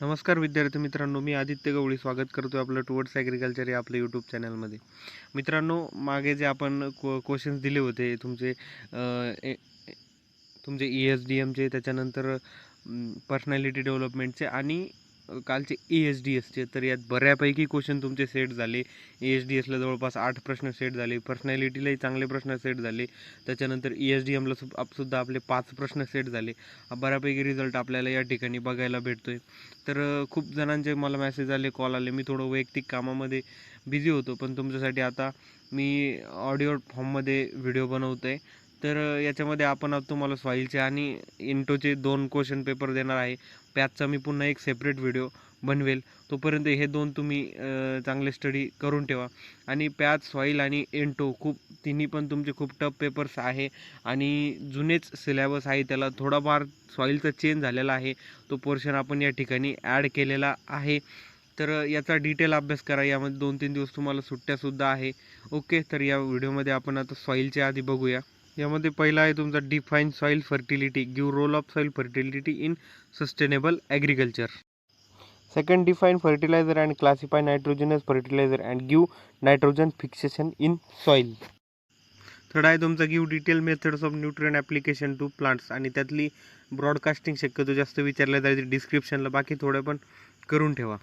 नमस्कार विद्यार्थी मित्रांनो मी आदित्य गवळी स्वागत करतो आपलं टुवर्ड्स ॲग्रिकल्चर या आपल्या यूट्यूब चॅनलमध्ये मित्रांनो मागे जे आपण क्व क्वेश्चन्स दिले होते तुमचे ए- तुमचे ई एस डी एमचे त्याच्यानंतर पर्सनॅलिटी डेव्हलपमेंटचे आणि कालचे ई एस डी एसचे तर यात बऱ्यापैकी क्वेश्चन तुमचे सेट झाले. ई एस डी एसला जवळपास आठ प्रश्न सेट झाले. पर्सनॅलिटीलाही चांगले प्रश्न सेट झाले. त्याच्यानंतर ई एस डी एमला सुद्धा आपले पाच प्रश्न सेट झाले. बऱ्यापैकी रिझल्ट आपल्याला या ठिकाणी बघायला भेटतो आहे तर खूप जणांचे मला मेसेज आले कॉल आले. मी थोडं वैयक्तिक कामामध्ये बिझी होतो पण तुमच्यासाठी आता मी ऑडिओ फॉर्ममध्ये व्हिडिओ बनवतो आहे तर याच्यामध्ये आपण तुम्हाला सॉईलचे आणि इंटोचे दोन क्वेश्चन पेपर देणार आहे. पॅचचा मी पुन्हा एक सेपरेट व्हिडिओ बनवेल. तोपर्यंत हे दोन तुम्ही चांगले स्टडी करून ठेवा. आणि पॅच सॉईल आणि एंटो खूप तिन्ही पण तुमचे खूप टफ पेपर्स आहे. आणि जुनेच सिलेबस आहे त्याला थोडाफार सॉईलचा चेंज झालेला आहे. तो पोर्शन आपण या ठिकाणी ॲड केलेला आहे. तर याचा डिटेल अभ्यास करा. यामध्ये दोन तीन दिवस तुम्हाला सुट्ट्यासुद्धा आहे. ओके तर या व्हिडिओमध्ये आपण आता सॉईलच्या आधी बघूया. यामध्ये पहिला आहे तुमचा define soil fertility give role of soil fertility in sustainable agriculture second define fertiliser and classify nitrogenous fertiliser and give nitrogen fixation in soil third आहे तुमचा give detail methods of nutrient application to plants आणि त्यातली broadcasting शक्यतो जास्त विचारल्या जायची डिस्क्रिप्शनला बाकी थोडं पण करून ठेवा.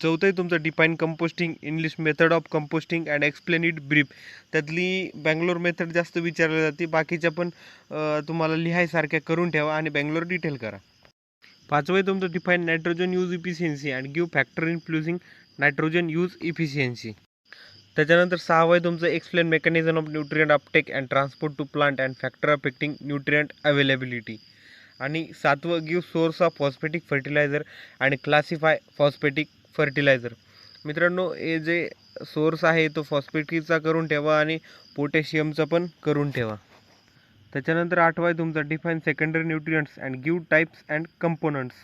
चौथं आहे तुमचं define composting English method of composting and explain it brief त्यातली बँगलोर मेथड जास्त विचारली जाते बाकीच्या पण तुम्हाला लिहायसारख्या करून ठेवा आणि बँगलोर डिटेल करा. पाचवं आहे तुमचं define nitrogen use efficiency and give factor influencing nitrogen use efficiency त्याच्यानंतर सहावं आहे तुमचं explain mechanism of nutrient uptake and transport to plant and factor affecting nutrient availability आणि सातवं give source of phosphatic fertiliser आणि क्लासिफाय फॉस्फेटिक फर्टिलायझर मित्रांनो हे जे source आहे तो फॉस्फेटिकचा करून ठेवा आणि पोटॅशियमचा पण करून ठेवा. त्याच्यानंतर आठवा आहे तुमचा define secondary nutrients and give types and components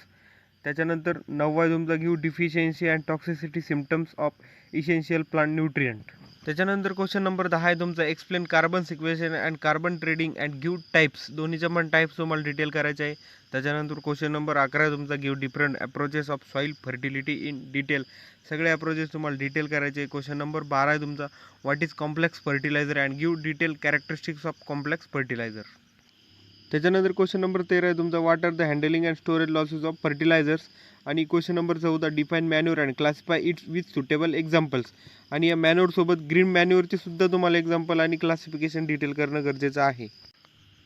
त्याच्यानंतर नववा आहे तुमचा घेऊ deficiency and toxicity symptoms of essential plant nutrient त्याच्यानंतर क्वेश्चन नंबर दहा आहे तुमचा. Explain carbon sequestration and carbon trading and give types दोन्हीच्या पण टाईप्स तुम्हाला डिटेल करायचे आहे. त्याच्यानंतर क्वेश्चन नंबर अकरा आहे तुमचा. Give different approaches of soil fertility in detail सगळे अप्रोचेस तुम्हाला डिटेल करायचे आहे. क्वेश्चन नंबर बारा आहे तुमचा. What is complex fertiliser and give detail characteristics of complex fertiliser त्याच्यानंतर क्वेश्चन नंबर तेरा आहे तुमचा what are the handling and storage losses of fertilisers आणि क्वेश्चन नंबर चौदा define manure and classify its with suitable examples आणि या मॅन्युअरसोबत green मॅन्युअरचे सुद्धा तुम्हाला एक्झाम्पल आणि क्लासिफिकेशन डिटेल करणं गरजेचं आहे.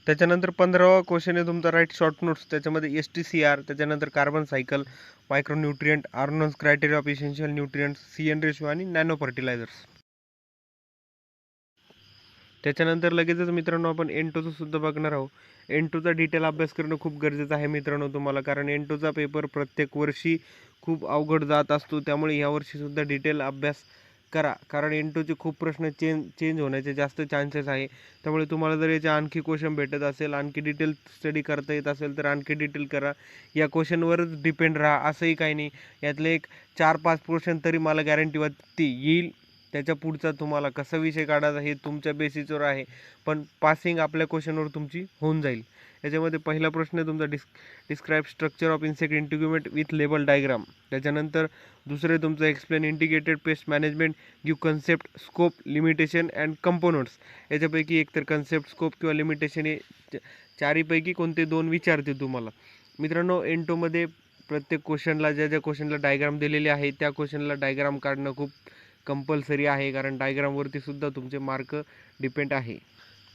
त्याच्यानंतर पंधरावा क्वेश्चन आहे तुमचा राईट शॉर्ट नोट्स त्याच्यामध्ये एस टी सी आर त्याच्यानंतर carbon cycle micronutrient Arnon's criteria of essential nutrient C N ratio आणि नॅनो फर्टिलायझर्स त्याच्यानंतर लगेचच मित्रांनो आपण एंटोचं सुद्धा बघणार आहोत. एंटोचा डिटेल अभ्यास करणं खूप गरजेचं आहे मित्रांनो तुम्हाला कारण एन टूचा पेपर प्रत्येक वर्षी खूप अवघड जात असतो त्यामुळे यावर्षीसुद्धा डिटेल अभ्यास करा. कारण एंटोचे खूप प्रश्न चेंज चेंज होण्याचे जास्त चान्सेस आहे. त्यामुळे तुम्हाला जर याचे आणखी क्वेश्चन भेटत असेल आणखी डिटेल स्टडी करता येत असेल तर आणखी डिटेल करा. या क्वेश्चनवरच डिपेंड राहा असंही काही नाही. यातले एक चार पाच क्वेश्चन तरी मला गॅरंटी वाटते येईल. त्याच्या पुढचा तुम्हाला कसा विषय काढायचा हे तुमच्या बेसिसवर आहे. पण पासिंग आपल्या क्वेश्चनवर तुमची होऊन जाईल. याच्यामध्ये पहिला प्रश्न आहे तुमचा dis describe structure of insect integument with label diagram त्याच्यानंतर दुसरे तुमचं explain integrated pest management give concept scope limitation and components याच्यापैकी एकतर कन्सेप्ट स्कोप किंवा लिमिटेशन हे च- चारीपैकी कोणते दोन विचारते तुम्हाला. मित्रांनो एंटोमध्ये प्रत्येक क्वेश्चनला ज्या ज्या क्वेश्चनला डायग्राम दिलेले आहे त्या क्वेश्चनला डायग्राम काढणं खूप कंपल्सरी आहे कारण डायग्रामवरती सुद्धा तुमचे मार्क डिपेंड आहे.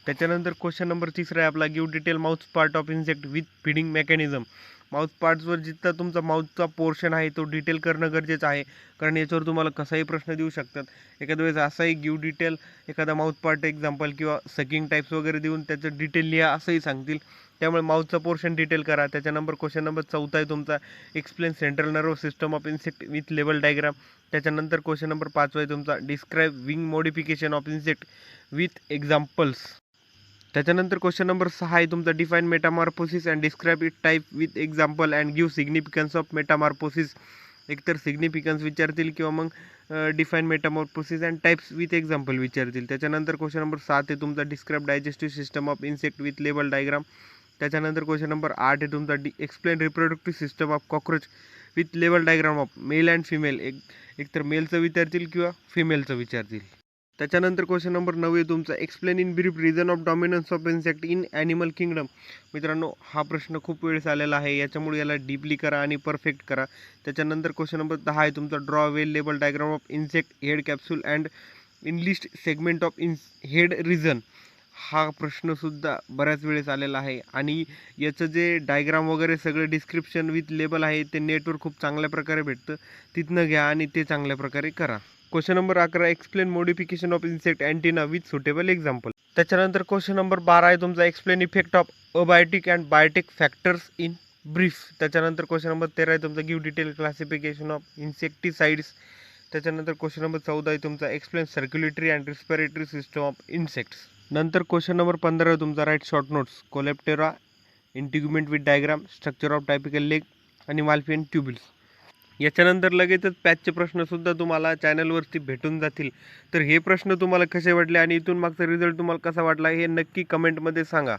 त्याच्यानंतर क्वेश्चन नंबर तिसरा आहे आपला give detail mouth part of insect with feeding mechanism mouth पार्ट्सवर जिथं तुमचा माउथचा पोर्शन आहे तो डिटेल करणं गरजेचं आहे. कारण याच्यावर तुम्हाला कसाही प्रश्न देऊ शकतात. एखाद्या वेळेस असाही गिव डिटेल एखादा माउथ पार्ट एक्झाम्पल किंवा सकिंग टाईप्स वगैरे देऊन त्याचं डिटेल लिहा असंही सांगतील. त्यामुळे माउथचं पोर्शन डिटेल करा. त्याच्या नंबर क्वेश्चन नंबर चौथा आहे तुमचा. Explain central nerve system of insect with level diagram त्याच्यानंतर क्वेश्चन नंबर पाचवा आहे तुमचा. Describe wing modification of insect with examples त्याच्यानंतर क्वेश्चन नंबर सहा आहे तुमचा. Define metamorphosis and describe it type with example and give significance of metamorphosis एकतर significance विचारतील किंवा मग define metamorphosis and types with example विचारतील. त्याच्यानंतर क्वेश्चन नंबर सात आहे तुमचा. Describe digestive system of insect with label diagram त्याच्यानंतर क्वेश्चन नंबर आठ आहे तुमचा. D explain reproductive system of cockroach with level diagram of male and female एक एकतर मेलचं विचारतील किंवा फिमेलचं विचारतील. त्याच्यानंतर क्वेश्चन नंबर नऊ आहे तुमचा. Explain in brief reason of dominance of insect in animal kingdom मित्रांनो हा प्रश्न खूप वेळेस आलेला आहे. याच्यामुळे याला डीपली करा आणि परफेक्ट करा. त्याच्यानंतर क्वेश्चन नंबर दहा आहे तुमचा. Draw well label diagram of insect head capsule and enlist segment of insect head region हा प्रश्नसुद्धा बऱ्याच वेळेस आलेला आहे. आणि याचं जे डायग्राम वगैरे सगळं डिस्क्रिप्शन विथ लेबल आहे ते नेटवर खूप चांगल्या प्रकारे भेटतं. तिथनं घ्या आणि ते चांगल्या प्रकारे करा. क्वेश्चन नंबर अकरा explain modification of insect antenna with suitable example त्याच्यानंतर क्वेश्चन नंबर बारा आहे तुमचा explain effect of abiotic and biotic factors in brief त्याच्यानंतर क्वेश्चन नंबर तेरा आहे तुमचा give detail classification of insecticides त्याच्यानंतर क्वेश्चन नंबर चौदा आहे तुमचा explain circulatory and respiratory system of insects नंतर क्वेश्चन नंबर पंधरा आहे तुमचा. Write short notes Coleoptera integument with diagram structure of typical leg आणि माल्फियन ट्युबिल्स याच्यानंतर लगेचच पॅचचे प्रश्नसुद्धा तुम्हाला चॅनलवरती भेटून जातील. तर हे प्रश्न तुम्हाला कसे वाटले आणि इथून मागचा रिझल्ट तुम्हाला कसा वाटला हे नक्की कमेंटमध्ये सांगा.